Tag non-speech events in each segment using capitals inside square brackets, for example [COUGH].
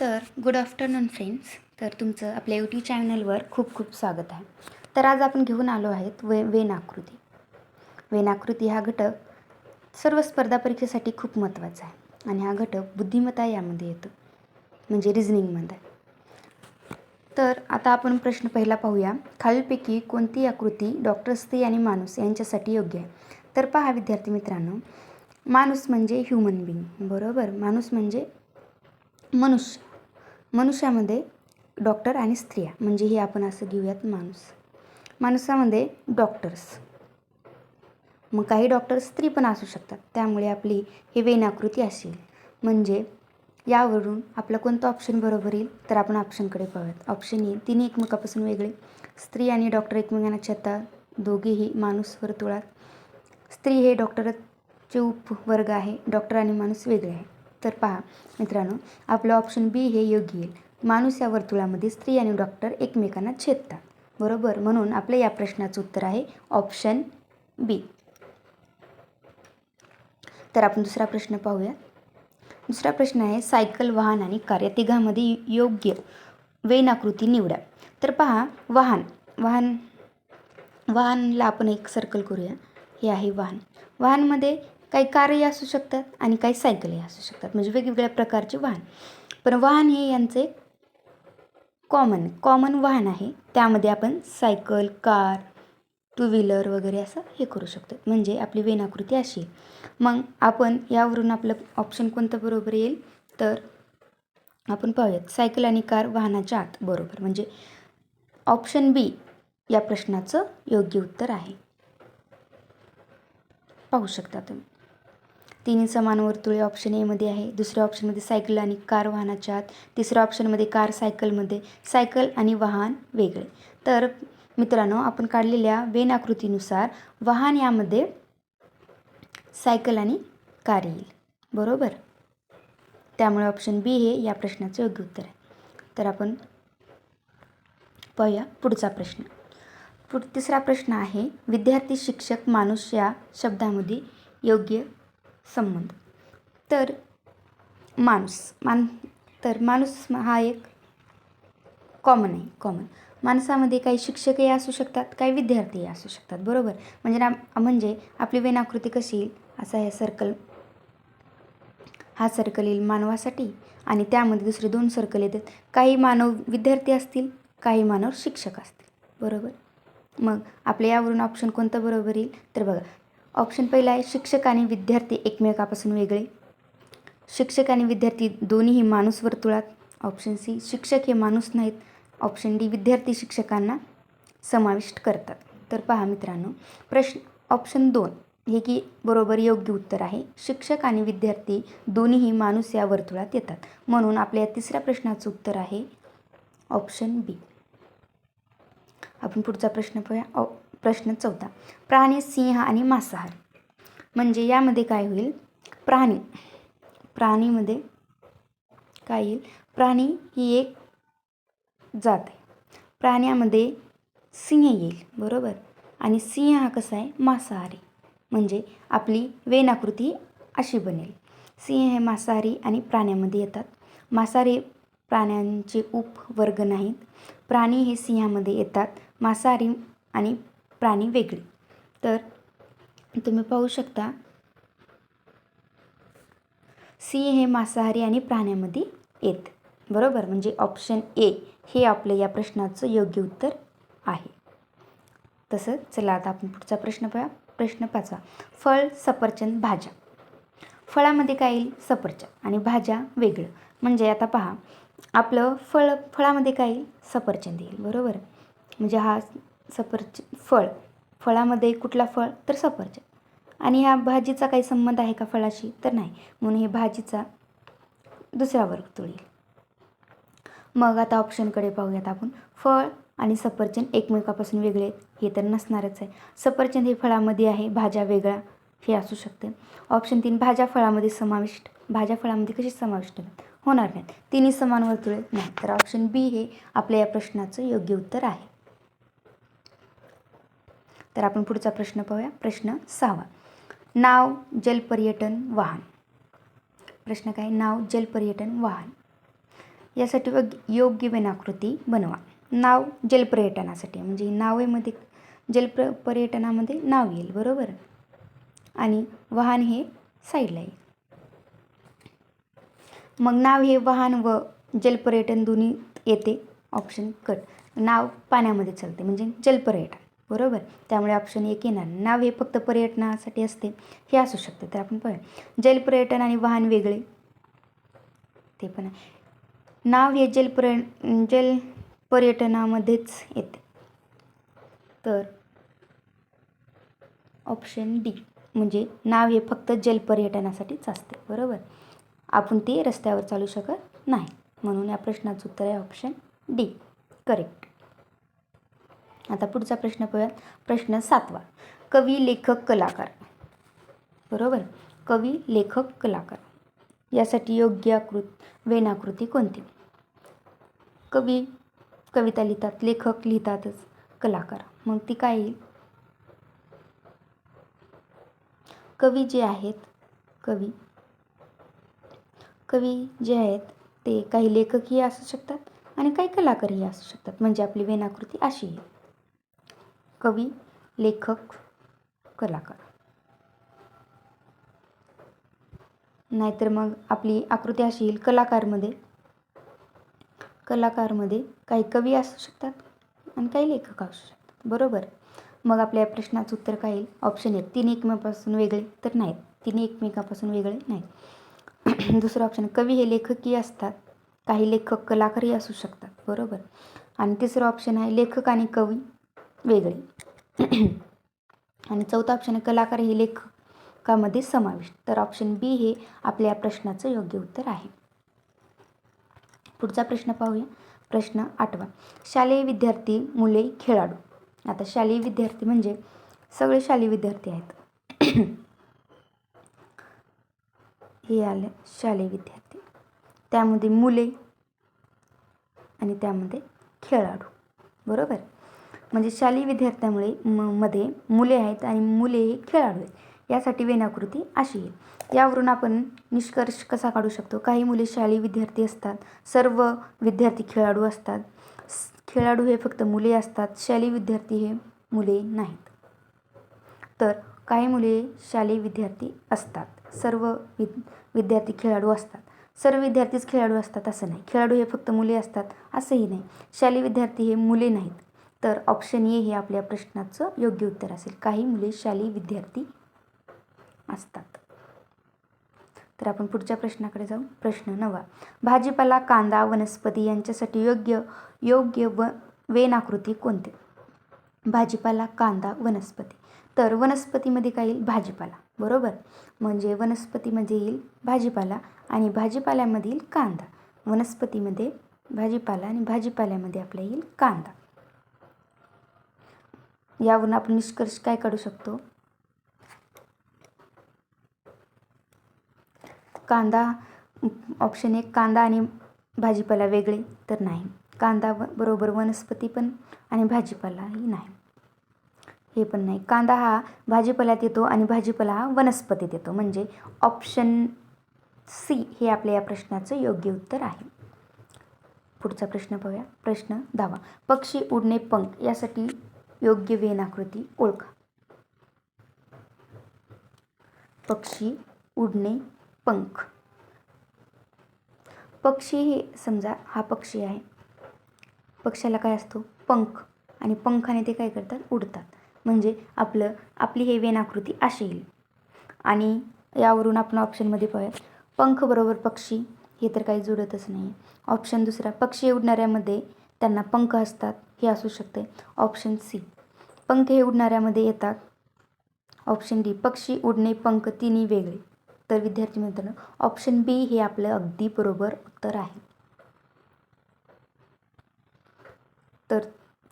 तर good afternoon friends तर तुमचं आपल्या यूट्यूब चॅनलवर खूप खूप स्वागत आहे. तर आज आपण घेऊन आलो आहेत वे वेनाकृती वेनाकृती हा घटक सर्व स्पर्धा परीक्षेसाठी खूप महत्त्वाचा आहे. आणि हा घटक बुद्धिमत्ता यामध्ये येतो. म्हणजे रिझनिंगमध्ये तर आता आपण प्रश्न पहिला पाहूया. खालीलपैकी कोणती आकृती डॉक्टर स्त्री आणि माणूस यांच्यासाठी योग्य आहे? तर पहा विद्यार्थी मित्रांनो. माणूस म्हणजे ह्युमन बिंग बरोबर? माणूस म्हणजे मनुष्य. मनुष्यामध्ये डॉक्टर आणि स्त्रिया म्हणजे हे आपण असं घेऊयात माणूस. माणसामध्ये डॉक्टर्स. मग काही डॉक्टर स्त्री पण असू शकतात त्यामुळे आपली ही वेनाकृती असेल. म्हणजे यावरून आपलं कोणतं ऑप्शन बरोबर येईल तर आपण ऑप्शनकडे पाहूयात. ऑप्शन ए तिन्ही एकमेकापासून वेगळे. स्त्री आणि डॉक्टर एकमेकांना छता दोघेही माणूस वर्तुळात स्त्री हे डॉक्टरचे उपवर्ग आहे डॉक्टर आणि माणूस वेगळे आहे. तर पहा मित्रांनो आपलं ऑप्शन बी हे योग्य येईल. माणूस या वर्तुळामध्ये स्त्री आणि डॉक्टर एकमेकांना छेदतात. बरोबर? म्हणून आपल्या या प्रश्नाचं उत्तर आहे ऑप्शन बी तर आपण दुसरा प्रश्न पाहूया. दुसरा प्रश्न आहे सायकल वाहन आणि कार या तिघामध्ये योग्य वेनाकृती निवडा. तर पहा वाहन. वाहन वाहनला आपण एक सर्कल करूया. हे आहे वाहन. वाहनमध्ये काही कारही असू शकतात आणि काही सायकलही असू शकतात. म्हणजे वेगवेगळ्या प्रकारचे वाहन. पण वाहन हे यांचे कॉमन कॉमन वाहन आहे. त्यामध्ये आपण सायकल कार टू व्हीलर वगैरे असं हे करू शकतो. म्हणजे आपली वेनाकृती अशी. मग आपण यावरून आपलं ऑप्शन कोणतं बरोबर येईल? तर आपण पाहूयात. सायकल आणि कार वाहनाच्या आत. बरोबर. म्हणजे ऑप्शन बी या प्रश्नाचं योग्य उत्तर आहे. पाहू शकता तुम्ही. तिन्ही समान वर्तुळे ऑप्शन एमध्ये आहे. दुसऱ्या ऑप्शनमध्ये सायकल आणि कार वाहनाच्या आत. तिसऱ्या ऑप्शनमध्ये कार सायकलमध्ये सायकल आणि वाहन वेगळे. तर मित्रांनो आपण काढलेल्या वेन आकृतीनुसार वाहन यामध्ये सायकल आणि कार येईल. बरोबर? त्यामुळे ऑप्शन बी हे या प्रश्नाचं योग्य उत्तर आहे. तर आपण पाहूया पुढचा प्रश्न. पुढ तिसरा प्रश्न आहे विद्यार्थी शिक्षक माणूस या शब्दामध्ये योग्य संबंध. तर माणूस मान तर माणूस हा एक कॉमन आहे कॉमन माणसामध्ये काही शिक्षकही असू शकतात काही विद्यार्थीही असू शकतात बरोबर? म्हणजे ना म्हणजे आपली वेनाकृती कशी येईल? असा हे सर्कल हा सर्कल येईल मानवासाठी आणि त्यामध्ये दुसरे दोन सर्कल येतात. काही मानव विद्यार्थी असतील काही मानव शिक्षक असतील बरोबर? मग आपल्या यावरून ऑप्शन कोणतं बरोबर येईल? तर बघा ऑप्शन पहिला आहे शिक्षक आणि विद्यार्थी एकमेकापासून वेगळे. शिक्षक आणि विद्यार्थी दोन्हीही माणूस वर्तुळात ऑप्शन सी शिक्षक हे माणूस नाहीत. ऑप्शन डी विद्यार्थी शिक्षकांना समाविष्ट करतात. तर पहा मित्रांनो प्रश्न ऑप्शन दोन हे की बरोबर योग्य उत्तर आहे. शिक्षक आणि विद्यार्थी दोन्हीही माणूस या वर्तुळात येतात. म्हणून आपल्या तिसऱ्या प्रश्नाचं उत्तर आहे ऑप्शन बी. आपण पुढचा प्रश्न पाहूया. ऑ प्रश्न चौथा प्राणी सिंह आणि मांसाहार. म्हणजे यामध्ये काय होईल? प्राणी. प्राणीमध्ये काय येईल? प्राणी ही एक जात आहे. प्राण्यामध्ये सिंह येईल बरोबर? आणि सिंह हा कसा आहे? मांसाहारी. म्हणजे आपली वेनाकृती अशी बनेल. सिंह हे मांसाहारी आणि प्राण्यामध्ये येतात. मांसाहारी प्राण्यांचे उपवर्ग नाहीत. प्राणी हे सिंहामध्ये येतात. मांसाहारी आणि प्राणी वेगळे. तर तुम्ही पाहू शकता सी हे मांसाहारी आणि प्राण्यामध्ये येत. बरोबर? म्हणजे ऑप्शन ए हे आपलं या प्रश्नाचं योग्य उत्तर आहे. तसंच चला आता आपण पुढचा प्रश्न पाहूया. प्रश्न पाचवा फळ सफरचंद भाज्या. फळामध्ये काय येईल? सफरचंद आणि भाज्या वेगळं. म्हणजे आता पहा आपलं फळ फळामध्ये काय येईल? सफरचंद येईल. बरोबर? म्हणजे हा सफरच फळ. फळामध्ये कुठला फळ? तर सफरचंद आणि ह्या भाजीचा काही संबंध आहे का फळाशी? तर नाही. म्हणून हे भाजीचा दुसरा वर्ग तोळील मग आता ऑप्शनकडे पाहूयात आपण. फळ आणि सफरचंद एकमेकापासून वेगळे हे तर नसणारच आहे. सफरचंद हे फळामध्ये आहे. भाज्या वेगळ्या हे असू शकते. ऑप्शन तीन भाज्या फळामध्ये समाविष्ट. भाज्या फळामध्ये कशी समाविष्ट? होणार नाहीत. तिन्ही समान वर्तुळे नाही तर ऑप्शन बी हे आपल्या या प्रश्नाचं योग्य उत्तर आहे. तर आपण पुढचा प्रश्न पाहूया. प्रश्न सहावा. नाव जलपर्यटन वाहन. प्रश्न काय? नाव जलपर्यटन वाहन. यासाठी व योग्य विनाकृती बनवा. नाव जलपर्यटनासाठी म्हणजे नावेमध्ये जलप्र पर्यटनामध्ये नाव येईल बरोबर? आणि वाहन हे साईडला येईल. मग नाव हे वाहन व जलपर्यटन दोन्ही येते. ऑप्शन कट नाव पाण्यामध्ये चालते. म्हणजे जलपर्यटन बरोबर? त्यामुळे ऑप्शन एक येणार. नाव हे फक्त पर्यटनासाठी असते. हे असू शकते. तर आपण पाहूया. जलपर्यटन आणि वाहन वेगळे. ते पण आहे. नाव हे जल पर्य जल पर्यटनामध्येच येते. तर ऑप्शन डी म्हणजे नाव हे फक्त जल पर्यटनासाठीच असते. बरोबर? आपण ते रस्त्यावर चालू शकत नाही. म्हणून या प्रश्नाचं उत्तर आहे ऑप्शन डी करेक्ट आता पुढचा प्रश्न पाहूया. प्रश्न सातवा. कवी लेखक कलाकार. बरोबर? कवी लेखक कलाकार. यासाठी योग्य आकृत वेनाकृती कोणती? कवी कविता लिहितात लेखक लिहितातच कलाकार. मग ती काय येईल? कवी जे आहेत कवी. कवी जे आहेत ते काही लेखकही असू शकतात आणि काही कलाकारही असू शकतात. म्हणजे आपली वेनाकृती अशी आहे. कवी लेखक कलाकार. नाहीतर मग आपली आकृती अशी येईल कलाकारमध्ये. कलाकारमध्ये काही कवी असू शकतात आणि काही लेखक असू शकतात. बरोबर? मग आपल्या प्रश्नाचं उत्तर काय येईल? ऑप्शन एक तीन एकमेकापासून वेगळे तर नाहीत. तीन एकमेकापासून वेगळे नाहीत. [CLEARS THROAT] दुसरं ऑप्शन कवी हे लेखकही असतात. काही लेखक कलाकारही असू शकतात. बरोबर? आणि तिसरं ऑप्शन आहे लेखक आणि कवी. वेगळे. [CLEARS THROAT] आणि चौथा ऑप्शन आहे कलाकार हे लेखकामध्ये समाविष्ट. तर ऑप्शन बी हे आपल्या प्रश्नाचं योग्य उत्तर आहे. पुढचा प्रश्न पाहूया. प्रश्न आठवा. शालेय विद्यार्थी मुले खेळाडू. आता शालेय विद्यार्थी म्हणजे सगळे शालेय विद्यार्थी आहेत. [CLEARS THROAT] हे आले शालेय विद्यार्थी. त्यामध्ये मुले आणि त्यामध्ये खेळाडू. बरोबर? म्हणजे शालेय विद्यार्थ्यामुळे म मध्ये मुले आहेत आणि मुले हे खेळाडू आहेत. यासाठी वेनाकृती अशी आहे. यावरून आपण निष्कर्ष कसा काढू शकतो? काही मुले शालेय विद्यार्थी असतात. सर्व विद्यार्थी खेळाडू असतात. खेळाडू हे फक्त मुले असतात. शालेय विद्यार्थी हे मुले नाहीत. तर काही मुले शालेय विद्यार्थी असतात. सर्व विद विद्यार्थी खेळाडू असतात. सर्व विद्यार्थीच खेळाडू असतात असं नाही. खेळाडू हे फक्त मुले असतात असंही नाही. शालेय विद्यार्थी हे मुले नाहीत. तर ऑप्शन ए हे आपल्या प्रश्नाचं योग्य उत्तर असेल. काही मुले शालेय विद्यार्थी असतात. तर आपण पुढच्या प्रश्नाकडे जाऊ. प्रश्न नवा भाजीपाला कांदा वनस्पती यांच्यासाठी योग्य योग्य व वेनाकृती कोणते? भाजीपाला कांदा वनस्पती. तर वनस्पतीमध्ये काय येईल? भाजीपाला. बरोबर? म्हणजे वनस्पतीमध्ये म्हणजे येईल भाजीपाला आणि भाजीपाल्यामध्ये येईल कांदा. वनस्पतीमध्ये भाजीपाला आणि भाजीपाल्यामध्ये आपल्या येईल कांदा. यावरून आपण निष्कर्ष काय काढू शकतो? कांदा ऑप्शन एक कांदा आणि भाजीपाला वेगळे तर नाही. कांदा व बरोबर वनस्पती पण आणि भाजीपालाही नाही. हे पण नाही. कांदा हा भाजीपाल्यात येतो आणि भाजीपाला हा वनस्पतीत येतो. म्हणजे ऑप्शन सी हे आपल्या या प्रश्नाचं योग्य उत्तर आहे. पुढचा प्रश्न पाहूया. प्रश्न दहावा. पक्षी उडणे पंख यासाठी योग्य वेनाकृती ओळखा. पक्षी उडणे पंख. पक्षी हे समजा हा पक्षी आहे. पक्षाला काय असतो? पंख. आणि पंखाने ते काय करतात? उडतात. म्हणजे आपलं आपली हे वेनाकृती अशी येईल आणि यावरून आपण ऑप्शनमध्ये पाहूया. पंख बरोबर पक्षी हे तर काही जुळतच नाही. ऑप्शन दुसरा पक्षी उडणाऱ्यामध्ये त्यांना पंख असतात. हे असू शकते ऑप्शन सी पंख हे उडणाऱ्यामध्ये येतात. ऑप्शन डी पक्षी उडणे पंख तिन्ही वेगळे. तर विद्यार्थी मित्रांनो ऑप्शन बी हे आपलं अगदी बरोबर उत्तर आहे. तर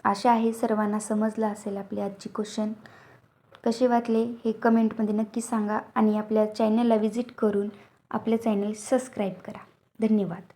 आशा आहे सर्वांना समजलं असेल आपले आजची क्वेश्चन कसे वाटले हे कमेंटमध्ये नक्की सांगा आणि आपल्या चॅनलला व्हिजिट करून आपले चॅनल सबस्क्राईब करा. धन्यवाद.